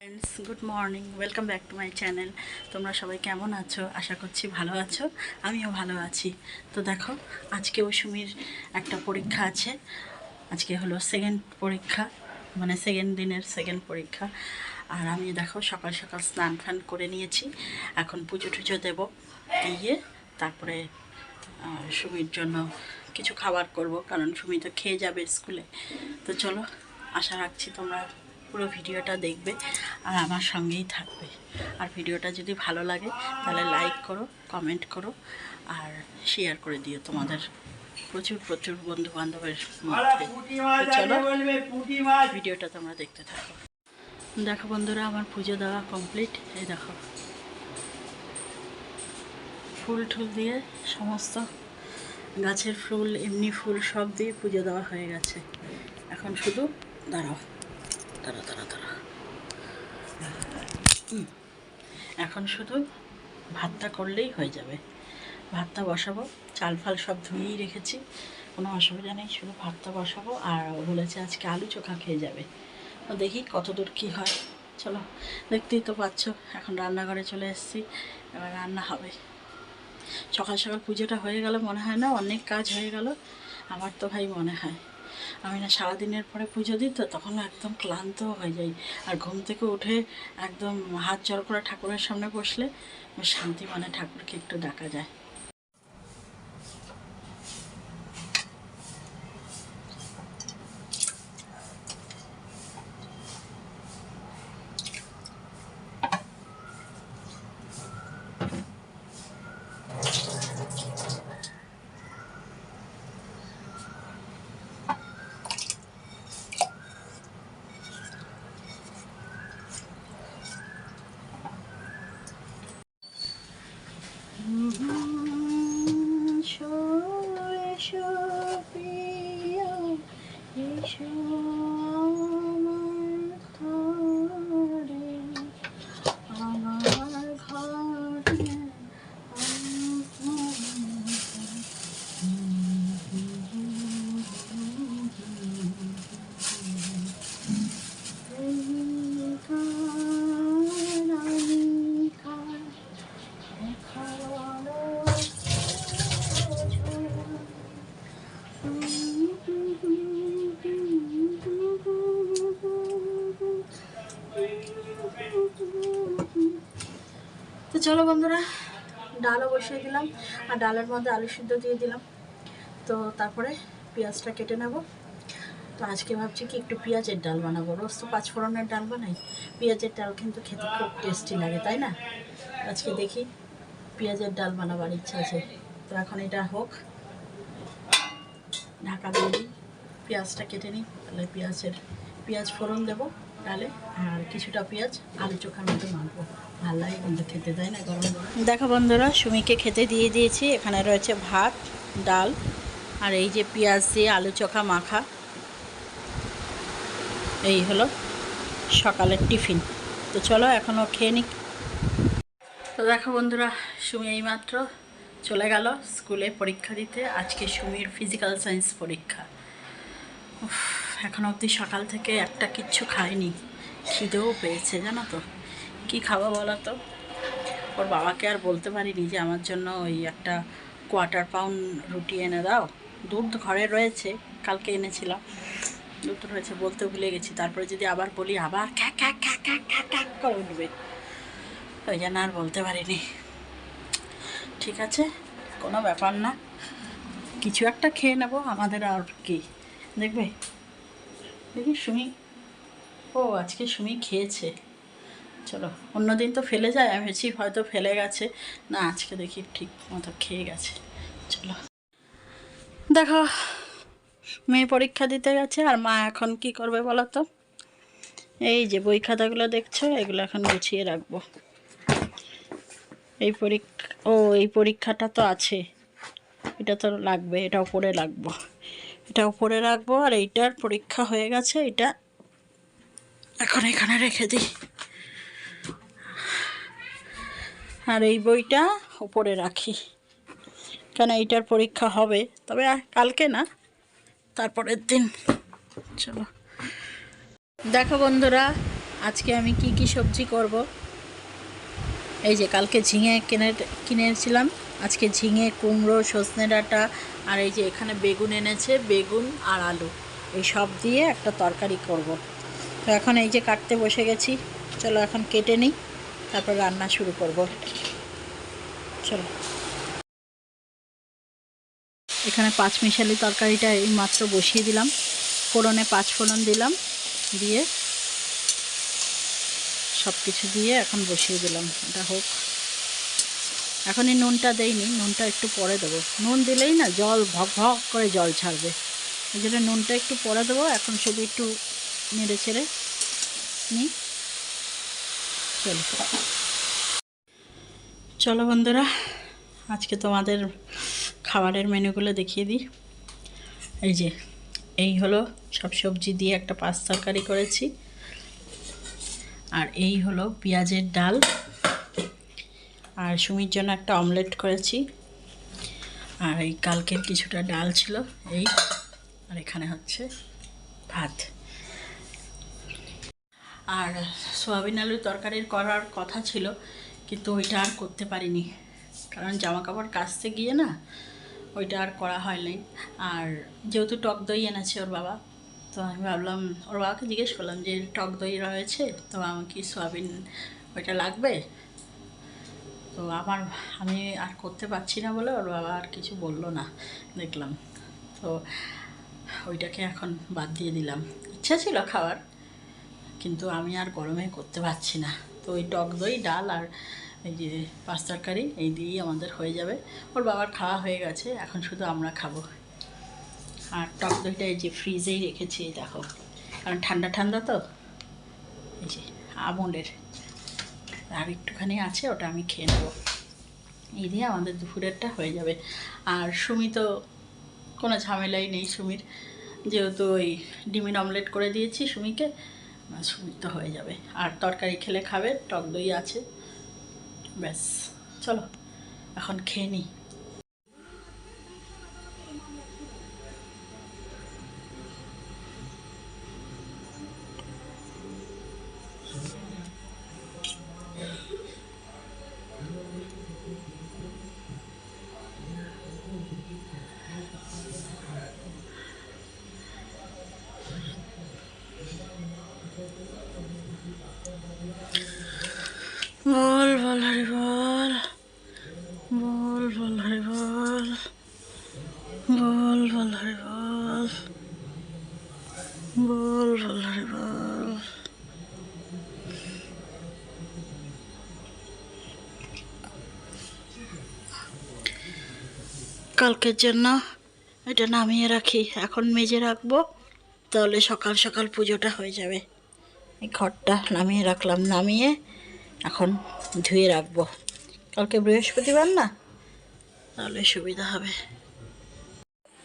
Friends good morning welcome back to my channel তোমরা সবাই কেমন আছো? আশা করছি ভালো আছো। আমিও ভালো আছি। তো দেখো, আজকে সুমির একটা পরীক্ষা আছে। আজকে হলো সেকেন্ড পরীক্ষা মানে সেকেন্ড দিনের সেকেন্ড পরীক্ষা। আর আমি দেখো, সকাল সকাল স্নান ফান করে নিয়েছি। এখন পুজো টুজো দেবো দিয়ে তারপরে সুমির জন্য কিছু খাবার করব, কারণ সুমি তো খেয়ে যাবে স্কুলে। তো চলো, আশা রাখছি তোমরা পুরো ভিডিওটা দেখবে আর আমার সঙ্গেই থাকবে। আর ভিডিওটা যদি ভালো লাগে তাহলে লাইক করো কমেন্ট করো আর শেয়ার করে দিও তোমাদের প্রচুর প্রচুর বন্ধু বান্ধবের চলো ভিডিওটা তোমরা দেখতে থাকো। দেখো বন্ধুরা আমার পুজো দেওয়া কমপ্লিট এই দেখো। ফুল টুল দিয়ে সমস্ত গাছের ফুল এমনি ফুল সব দিয়ে পুজো দেওয়া হয়ে গেছে। এখন শুধু দাঁড়াও। এখন শুধু ভাতটা করলেই হয়ে যাবে। ভাতটা বসাবো, চাল ফাল সব ধুয়েই রেখেছি। কোনো অসুবিধা নেই, শুধু ভাতটা বসাবো আর বলেছে আজকে আলু চোখা খেয়ে যাবে। তো দেখি কতদূর কী হয়। চলো, দেখতেই তো পাচ্ছ, এখন রান্নাঘরে চলে এসেছি, এবার রান্না হবে। সকাল সকাল পুজোটা হয়ে গেল মনে হয় না, অনেক কাজ হয়ে গেল। আমার তো ভাই মনে হয়। আমি না সারাদিনের পরে পুজো দিই তো তখন একদম ক্লান্ত হয়ে যাই। আর ঘুম থেকে উঠে একদম হাত জড় করে ঠাকুরের সামনে বসলে শান্তি মানে ঠাকুরকে একটু ডাকা যায়। sure. চলো বন্ধুরা, ডালও বসিয়ে দিলাম, আর ডালের মধ্যে আলু সিদ্ধ দিয়ে দিলাম। তো তারপরে পেঁয়াজটা কেটে নেব। তো আজকে ভাবছি কি একটু পেঁয়াজের ডাল বানাবো। রোজ তো পাঁচফোড়নের ডাল বানাই। পেঁয়াজের ডাল কিন্তু খেতে খুব টেস্টি লাগে, তাই না? আজকে দেখি পেঁয়াজের ডাল বানাবার ইচ্ছা আছে। তো এখন এটা হোক, ঢাকা দিয়ে দিই। পেঁয়াজটা কেটে নিই, তাহলে পেঁয়াজের, পেঁয়াজ ফোড়ন দেবো। ডালে আর কিছুটা পেঁয়াজ আলু চোখার মতো মাখবো। ভালো লাগে কিন্তু খেতে তাই না, গরম দেখো বন্ধুরা, সুমিকে খেতে দিয়ে দিয়েছি। এখানে রয়েছে ভাত, ডাল আর এই যে পেঁয়াজ দিয়ে আলু চোখা মাখা। এই হলো সকালের টিফিন। তো চলো এখনও খেয়ে নিক। তো দেখো বন্ধুরা, সুমি এইমাত্র চলে গেল স্কুলে পরীক্ষা দিতে। আজকে সুমির ফিজিক্যাল সায়েন্স পরীক্ষা। এখন অবধি সকাল থেকে একটা কিচ্ছু খায়নি খিদেও পেয়েছে, জানো তো। কী খাব বলো তো? ওর বাবাকে আর বলতে পারিনি যে আমার জন্য ওই একটা কোয়ার্টার পাউন্ড রুটি এনে দাও। দুধ ঘরে রয়েছে, কালকে এনেছিলাম। দুধ রয়েছে বলতে ভুলে গেছি। তারপরে যদি আবার বলি, আবার খ্যাক খ্যাক খ্যাক খ্যাক খ্যাক করে উঠবে। ওই জন্য আর বলতে পারিনি। ঠিক আছে? কোনো ব্যাপার না। কিছু একটা খেয়ে নেব, আমাদের আর কি। দেখবে? দেখি সুমি। ও, আজকে সুমি খেয়েছে। চলো অন্যদিন তো ফেলে যায়, আমি ভেবেছি হয়তো ফেলে গেছে। না, আজকে দেখি ঠিক মতো খেয়ে গেছে। চলো। দেখো মেয়ে পরীক্ষা দিতে গেছে, আর মা এখন কি করবে বলো তো? এই যে বই খাতাগুলো দেখছ, এগুলো এখন গুছিয়ে রাখব। এই পরীক্ষা, ও, এই পরীক্ষাটা তো আছে। এটা তো লাগবে, এটা উপরে রাখব এটা উপরে রাখব আর এইটার পরীক্ষা হয়ে গেছে, এটা এখন এখানে রেখে দিই। আর এই বইটা উপরে রাখি, কেন এইটার পরীক্ষা হবে, তবে কালকে না, তারপরের দিন। চলো। দেখো বন্ধুরা, আজকে আমি কি কি সবজি করব? এই যে কালকে ঝিঙে কিনে কিনেছিলাম। আজকে ঝিঙে, কুমড়ো, সজনে ডাঁটা আর এই যে এখানে বেগুন এনেছে, বেগুন আর আলু। এই সব দিয়ে একটা তরকারি করব। তো এখন এই যে কাটতে বসে গেছি, চলো এখন কেটে নিই, তারপর রান্না শুরু করব। চলো। এখানে পাঁচ মিশালি তরকারিটা এই মাত্র বসিয়ে দিলাম। ফোড়নে পাঁচ ফোড়ন দিলাম, দিয়ে সব কিছু দিয়ে এখন বসিয়ে দিলাম। এটা হোক। এখন এই নুনটা দেইনি, নুনটা একটু পরে দেবো। নুন দিলেই না জল ভক ভক করে জল ছাড়বে। এই জন্য নুনটা একটু পরে দেবো, এখন শুধু একটু নেড়ে ছেড়ে নিই চলো। চলো বন্ধুরা, আজকে তোমাদের খাবারের মেনুগুলো দেখিয়ে দিই। এই যে, এই হলো সব সবজি দিয়ে একটা পাঁচ তরকারি করেছি। আর এই হলো পেঁয়াজের ডাল। আর সুমির জন্য একটা অমলেট করেছি। আর এই কালকের কিছুটা ডাল ছিল, এই, আর এখানে হচ্ছে ভাত। আর সোয়াবিন আলুর তরকারির করার কথা ছিল, কিন্তু ওইটা আর করতে পারিনি। কারণ জামা কাপড় কাচতে গিয়ে না, ওইটা আর করা হয়নি আর যেহেতু টক দই এনেছে ওর বাবা, তো আমি ভাবলাম, ওর বাবাকে জিজ্ঞেস করলাম যে টক দই রয়েছে, তো আমার কি সোয়াবিন ওইটা লাগবে? তো আমার আমি আর করতে পারছি না বলে ওর বাবা আর কিছু বলল না, দেখলাম। তো ওইটাকে এখন বাদ দিয়ে দিলাম। ইচ্ছা ছিল খাওয়ার, কিন্তু আমি আর গরমে করতে পারছি না। তো ওই টক দই, ডাল আর এই যে পাঁচ তরকারি, এই দিয়েই আমাদের হয়ে যাবে। ওর বাবার খাওয়া হয়ে গেছে, এখন শুধু আমরা খাব। আর টক দইটা এই যে ফ্রিজেই রেখেছি দেখো। কারণ ঠান্ডা ঠান্ডা তো? এই যে আমন্ডের আর একটুখানি আছে, ওটা আমি খেয়ে নেব। এই দিয়ে আমাদের দুপুরেরটা হয়ে যাবে। আর সুমি তো কোনো ঝামেলাই নেই সুমির। যেহেতু ওই ডিমের অমলেট করে দিয়েছি সুমিকে সুমির তো হয়ে যাবে। আর তরকারি খেলে খাবে, টক দই আছে। ব্যাস, চলো, এখন খেয়ে নিই। কালকের জন্য এটা নামিয়ে রাখি। এখন মেজে রাখব, তাহলে সকাল সকাল পুজোটা হয়ে যাবে। এই ঘরটা নামিয়ে রাখলাম, নামিয়ে এখন ধুয়ে রাখব। কালকে বৃহস্পতিবার না? তাহলে সুবিধা হবে।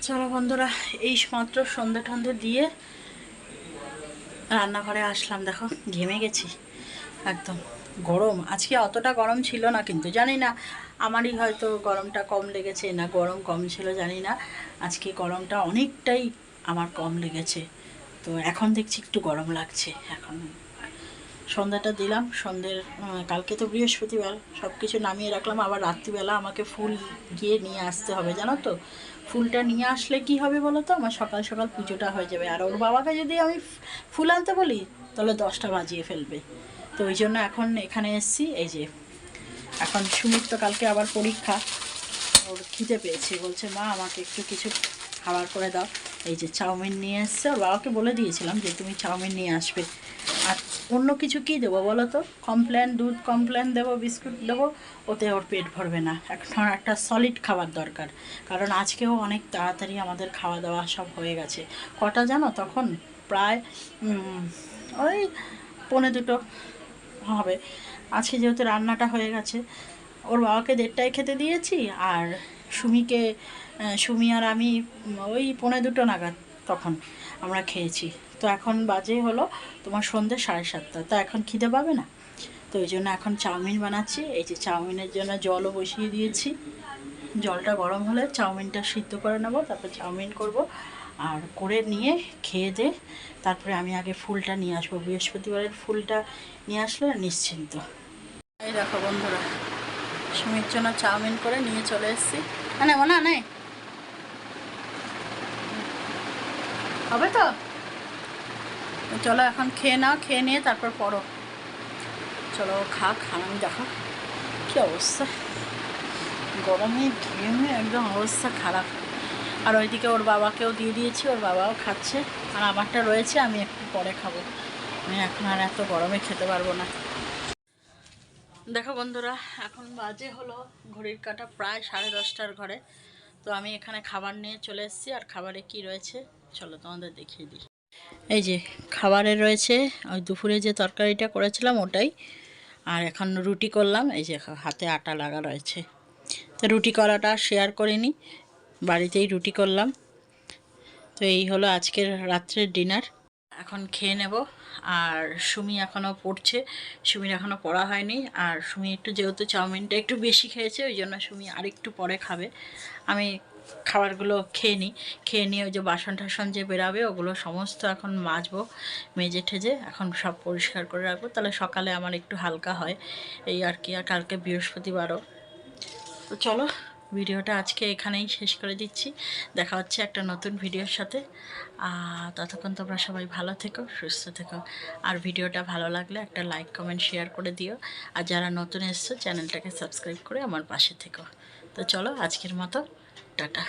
চলো বন্ধুরা, এই মাত্র সন্ধে টন্ধে দিয়ে রান্নাঘরে আসলাম। দেখো, ঘেমে গেছি। একদম। গরম। আজকে অতটা গরম ছিল না, কিন্তু জানি না, আমারই হয়তো গরমটা কম লেগেছে না গরম কম ছিল, জানি না। আজকে গরমটা অনেকটাই আমার কম লেগেছে। তো এখন দেখছি একটু গরম লাগছে, এখন সন্ধ্যাটা দিলাম, সন্ধ্যের কালকে তো বৃহস্পতিবার সব কিছু নামিয়ে রাখলাম, আবার রাত্রিবেলা আমাকে ফুল গিয়ে নিয়ে আসতে হবে, জানো তো? ফুলটা নিয়ে আসলে কি হবে বলো তো? আমার সকাল সকাল পুজোটা হয়ে যাবে। আর ওর বাবাকে যদি আমি ফুল আনতে বলি, তাহলে দশটা বাজিয়ে ফেলবে। তো ওই জন্য এখন এখানে এসছি। এই যে, এখন সুমিত তো কালকে আবার পরীক্ষা। ওর খিদে পেয়েছে, বলছে, মা, আমাকে একটু কিছু খাবার করে দাও। এই যে চাউমিন নিয়ে এসছে। ওর বাবাকে বলে দিয়েছিলাম যে, তুমি চাউমিন নিয়ে আসবে। আর অন্য কিছু কি দেবো বলো তো? কমপ্লেন, দুধ কমপ্লেন দেবো, বিস্কুট দেবো, ওতে ওর পেট ভরবে না। এখন একটা সলিড খাবার দরকার। কারণ আজকেও অনেক তাড়াতাড়ি আমাদের খাওয়া দাওয়া সব হয়ে গেছে। কটা জানো তখন? প্রায় ওই পৌনে দুটো হবে। আজকে যেহেতু রান্নাটা হয়ে গেছে, ওর বাবাকে দেড়টায় খেতে দিয়েছি আর সুমিকে সুমি আর আমি ওই পৌনে দুটো নাগাদ তখন আমরা খেয়েছি। তো এখন বাজে হলো তোমার সন্ধ্যে সাড়ে সাতটা। তো এখন খিদে পাবে না? তো ওই জন্য এখন চাউমিন বানাচ্ছি। এই যে চাউমিনের জন্য জলও বসিয়ে দিয়েছি। জলটা গরম হলে চাউমিনটা সিদ্ধ করে নেব, তারপর চাউমিন করব। আর করে নিয়ে খেয়ে দে। তারপরে আমি আগে ফুলটা নিয়ে আসব। বৃহস্পতিবারের ফুলটা নিয়ে আসলে নিশ্চিন্ত। এই দেখো বন্ধুরা সুমির জন্য চাউমিন করে নিয়ে চলে এসেছি। না নেব না, নেই। হবে তো? চলো এখন খেয়ে নাও, খেয়ে নিয়ে তারপর পড়ো চলো খা খান দেখো। কী অবস্থা? গরমে ঘেমে একদম অবস্থা খারাপ। আর ওইদিকে ওর বাবাকেও দিয়ে দিয়েছি, ওর বাবাও খাচ্ছে। আর আমারটা রয়েছে, আমি একটু পরে খাব। আমি এখন আর এত গরমে খেতে পারব না। দেখো বন্ধুরা, এখন বাজে হলো, ঘড়ির কাটা প্রায় সাড়ে দশটার ঘরে। তো আমি এখানে খাবার নিয়ে চলে এসেছি, আর খাবারে কি রয়েছে, চলো তোমাদের দেখিয়ে দিই। এই যে, খাবারে রয়েছে, ওই দুপুরে যে তরকারিটা করেছিলাম ওটাই। আর এখন রুটি করলাম, এই যে হাতে আটা লাগা রয়েছে। তো রুটি করাটা শেয়ার করিনি। বাড়িতেই রুটি করলাম। তো এই হলো আজকের রাত্রের ডিনার। এখন খেয়ে নেব। আর সুমি এখনও পড়ছে। সুমির এখনও পড়া হয়নি। আর সুমি একটু যেহেতু চাউমিনটা একটু বেশি খেয়েছে, ওই জন্য সুমি আরেকটু পরে খাবে। আমি খাবারগুলো খেয়ে নিই। খেয়ে নিয়ে ওই যে বাসন টাসন যে বেরাবে, ওগুলো সমস্ত এখন মাজবো, মেজে ঠেজে। এখন সব পরিষ্কার করে রাখব। তাহলে সকালে আমার একটু হালকা হয়। এই আর কি, আর কালকে বৃহস্পতিবারও। তো চলো ভিডিওটা আজকে এখানেই শেষ করে দিচ্ছি। দেখা হচ্ছে একটা নতুন ভিডিওর সাথে। ততক্ষণ তোমরা সবাই ভালো থেকো, সুস্থ থেকো। আর ভিডিওটা ভালো লাগলে একটা লাইক, কমেন্ট, শেয়ার করে দিও। আর যারা নতুন এসছো, চ্যানেলটাকে সাবস্ক্রাইব করে আমার পাশে থেকো। তো চলো, আজকের মতো, টাটা।